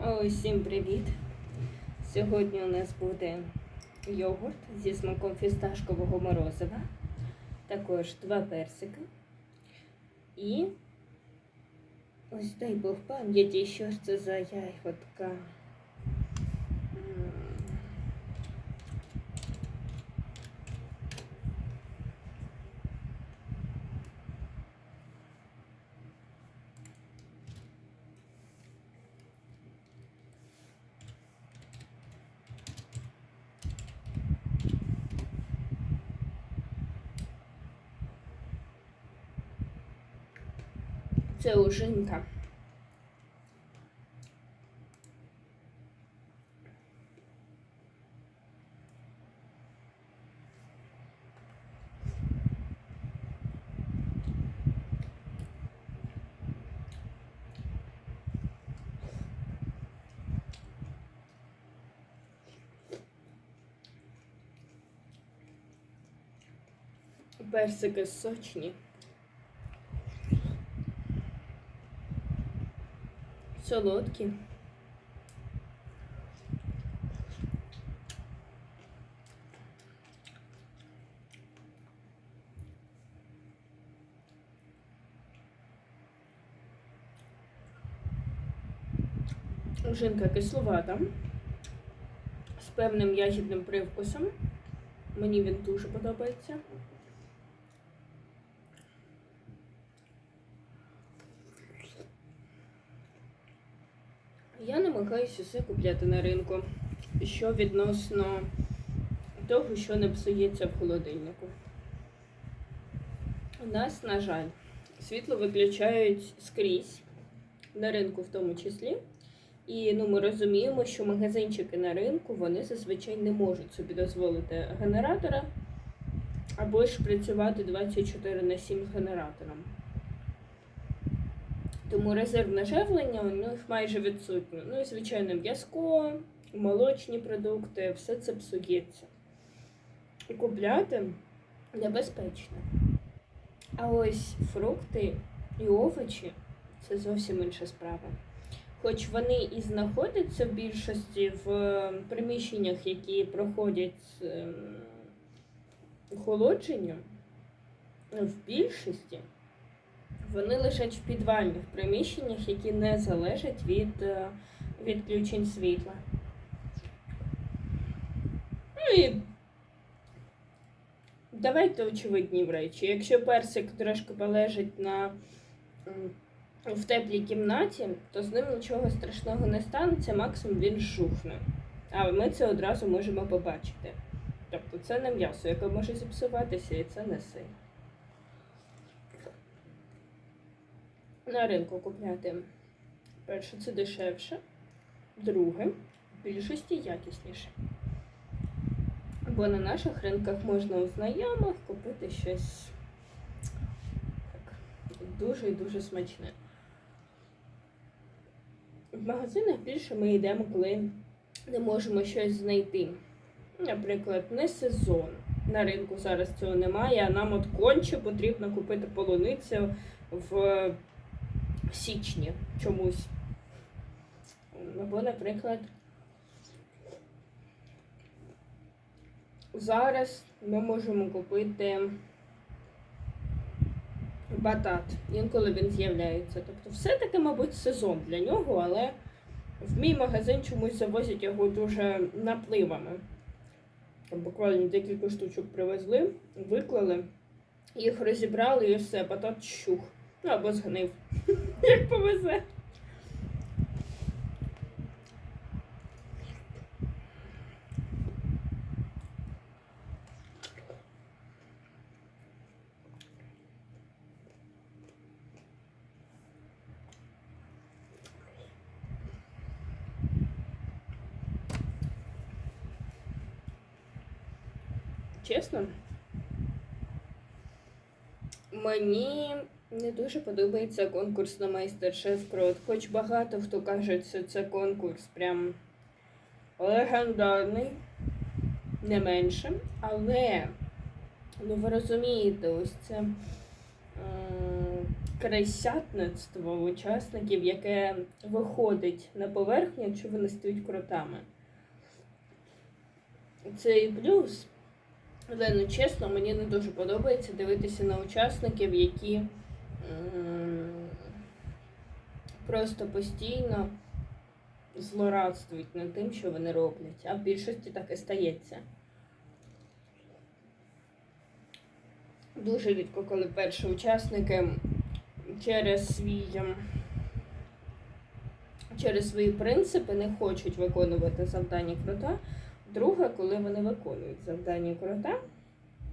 Усім привіт! Сьогодні у нас буде йогурт зі смаком фісташкового морозива, також два персики. І ось дай Бог пам'яті, що ж це за ягодка. Це ужинка. Персики сочні. Солодкі. Жинка кисловата з певним ягідним привкусом. Мені він дуже подобається. Я намагаюся все купляти на ринку, що відносно того, що не псується в холодильнику. У нас, на жаль, світло виключають скрізь, на ринку в тому числі. І ну, ми розуміємо, що магазинчики на ринку вони зазвичай не можуть собі дозволити генератора або ж працювати 24 на 7 з генератором. Тому резервне живлення у них майже відсутнє. Ну і, звичайно, м'язко, молочні продукти, все це псується. Купляти небезпечно. А ось фрукти і овочі це зовсім інша справа. Хоч вони і знаходяться в більшості в приміщеннях, які проходять ем, охолодження, в більшості вони лежать в підвальних приміщеннях, які не залежать від е, відключень світла. Ну і давайте очевидні в речі. Якщо персик трошки полежить на, в теплій кімнаті, то з ним нічого страшного не станеться, максимум він жухне. А ми це одразу можемо побачити. Тобто це не м'ясо, яке може зіпсуватися, і це не сир. На ринку купляти. Перше, це дешевше, друге, в більшості якісніше. Бо на наших ринках можна у знайомих купити щось так, дуже і дуже смачне. В магазинах більше ми йдемо, коли не можемо щось знайти. Наприклад, не сезон. На ринку зараз цього немає, а нам от конче потрібно купити полуницю в січні чомусь. Або, наприклад, зараз ми можемо купити батат. Інколи він з'являється. Тобто все-таки, мабуть, сезон для нього, але в мій магазин чомусь завозять його дуже напливами. Буквально декілька штучок привезли, виклали, їх розібрали і все, батат щух. Ну або згнив. Як повезе. Чесно, мені не дуже подобається конкурс на майстер-шеф крот. Хоч багато хто каже, що це конкурс прям легендарний, не менше. Але, ну ви розумієте, ось це м, крайсятництво учасників, яке виходить на поверхню, якщо вони стають кротами. Це і плюс. Але ну чесно, мені не дуже подобається дивитися на учасників, які просто постійно злорадствують над тим, що вони роблять. А в більшості так і стається. Дуже рідко, коли перші учасники через свій ем, через свої принципи не хочуть виконувати завдання крота. Друге, коли вони виконують завдання крота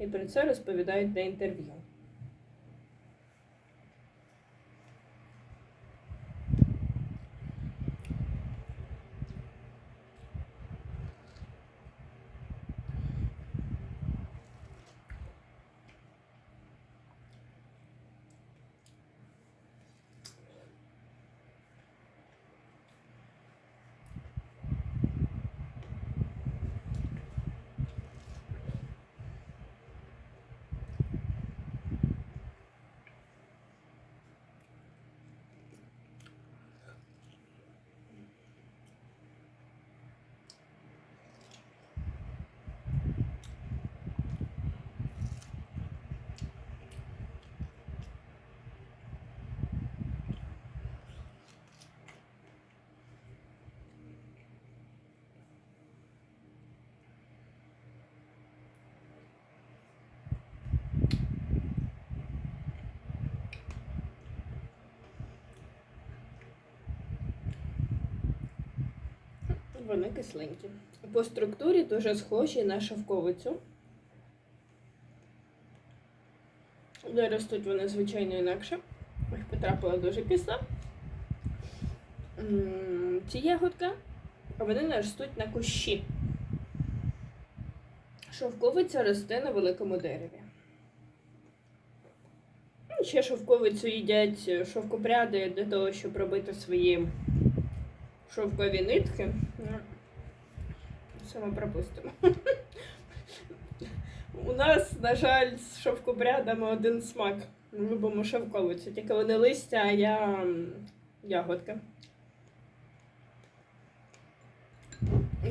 і про це розповідають на інтерв'ю. Вони кисленькі. По структурі дуже схожі на шовковицю. Де ростуть вони звичайно інакше. Ой, потрапила дуже пісна. Ці ягодки, а вони не ростуть на кущі. Шовковиця росте на великому дереві. Ну, Ще шовковицю їдять шовкопряди для того, щоб робити свої шовкові нитки. Ну, ми пропустимо. У нас, на жаль, з шовкопрядами один смак. Ми любимо шовковицю, тільки вони листя, а я ягодка.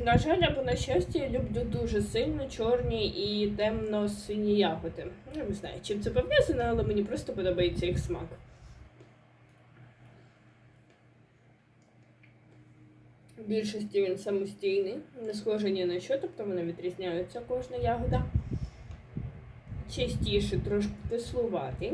На жаль, або на щастя, я люблю дуже сильно чорні і темно-сині ягоди. Я не знаю, чим це пов'язано, але мені просто подобається їх смак. Більшості він самостійний, не схожий ні на що, тобто вони відрізняються кожна ягода. Частіше трошки кислуватий.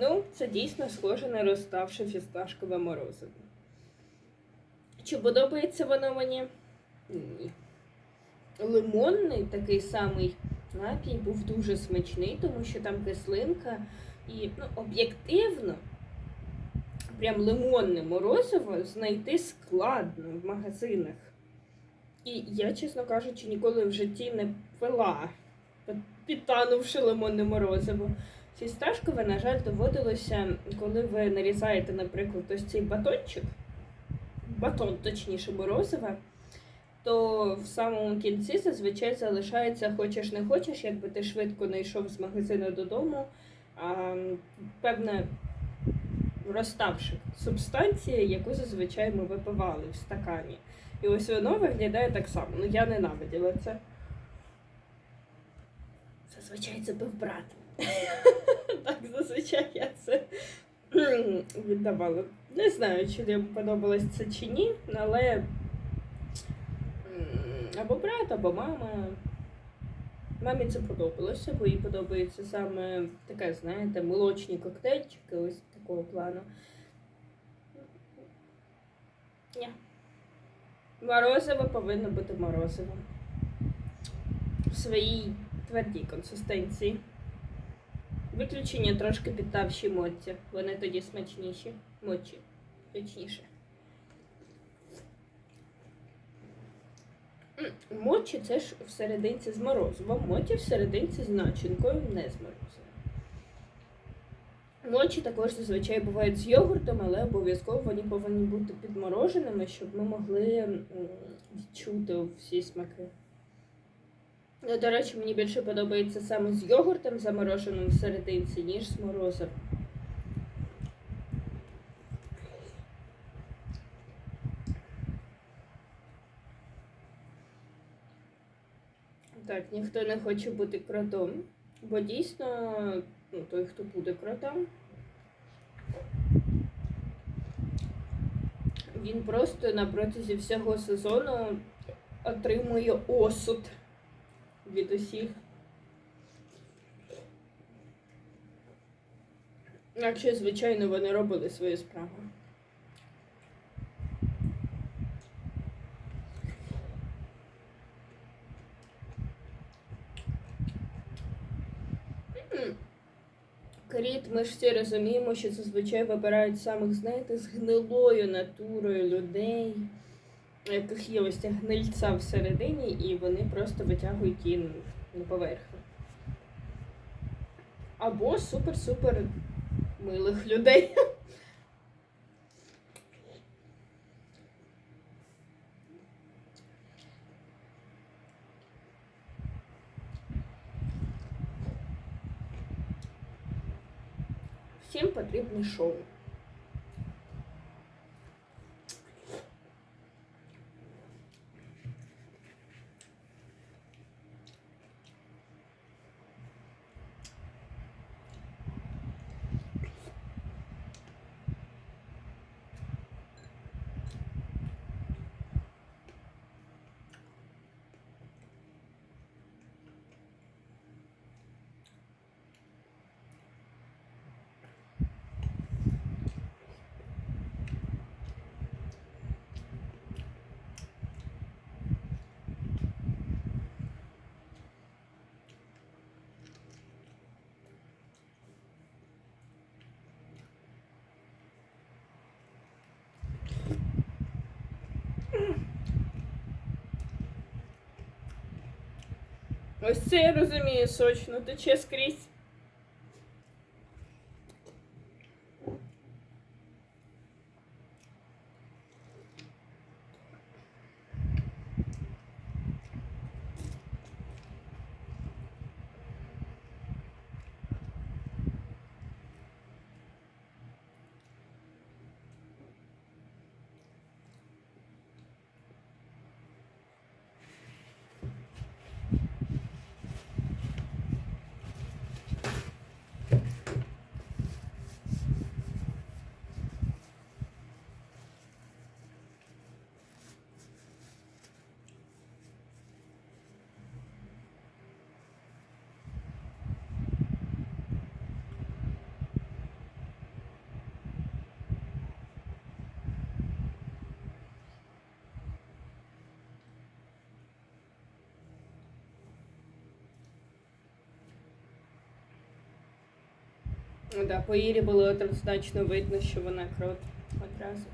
Ну, це дійсно схоже на розставше фісташкове морозиво. Чи подобається воно мені? Ні. Лимонний такий самий напій був дуже смачний, тому що там кислинка і ну, об'єктивно, прям лимонне морозиво знайти складно в магазинах. І я, чесно кажучи, ніколи в житті не пила, підтанувши лимонне морозиво. Фісташкове, на жаль, доводилося, коли ви нарізаєте, наприклад, ось цей батончик, батон, точніше, морозива, то в самому кінці зазвичай залишається хочеш не хочеш, якби ти швидко не йшов з магазину додому, а, певна розставши субстанція, яку зазвичай ми випивали в стакані. І ось воно виглядає так само. Ну я ненавиділа це. Зазвичай це був брат. Так, зазвичай я це віддавала. Не знаю, чи йому подобалось це чи ні, але або брат, або мама. Мамі це подобалося, бо їй подобається саме таке, знаєте, молочні коктейльчики, ось такого плану. Ні. Морозиво повинно бути морозивом. В своїй твердій консистенції. Виключення трошки підтавші моці. Вони тоді смачніші. Мочі. Точніше. Мочі це ж всерединці з морозивом. Моті всерединці з начинкою, не з морозивом. Мочі також зазвичай бувають з йогуртом, але обов'язково вони повинні бути підмороженими, щоб ми могли відчути всі смаки. Ну, До речі, мені більше подобається саме з йогуртом замороженим всерединці, ніж з морозивом. Так, ніхто не хоче бути кротом, бо дійсно, ну, той, хто буде кротом, він просто на протязі всього сезону отримує осуд від усіх. Якщо, звичайно, вони робили свою справу. Кріт, ми ж всі розуміємо, що зазвичай вибирають самих, знаєте, з гнилою натурою людей, у яких є ось ця гнильця всередині, і вони просто витягують її на поверхню. Або супер-супер милих людей. Всім потрібне шоу. Ось це я розумію сочно, тече скрізь. Да, по Ірі було однозначно видно, що вона крот одразу.